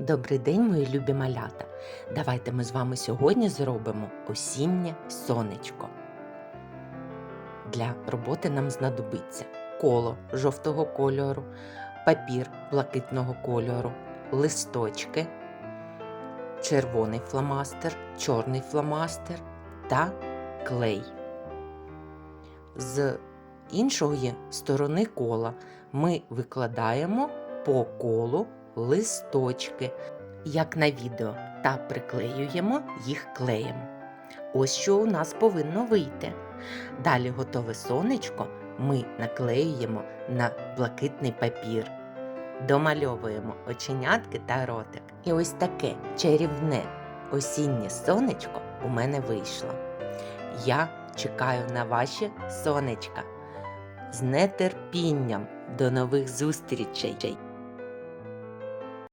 Добрий день, мої любі малята. Давайте ми з вами сьогодні зробимо осіннє сонечко. Для роботи нам знадобиться коло жовтого кольору, папір блакитного кольору, листочки, червоний фломастер, чорний фломастер та клей. З іншої сторони кола ми викладаємо по колу листочки, як на відео, та приклеюємо їх клеєм. Ось що у нас повинно вийти. Далі готове сонечко ми наклеюємо на блакитний папір, домальовуємо оченятки та ротик. І ось таке чарівне осіннє сонечко у мене вийшло. Я чекаю на ваші сонечка. З нетерпінням до нових зустрічей!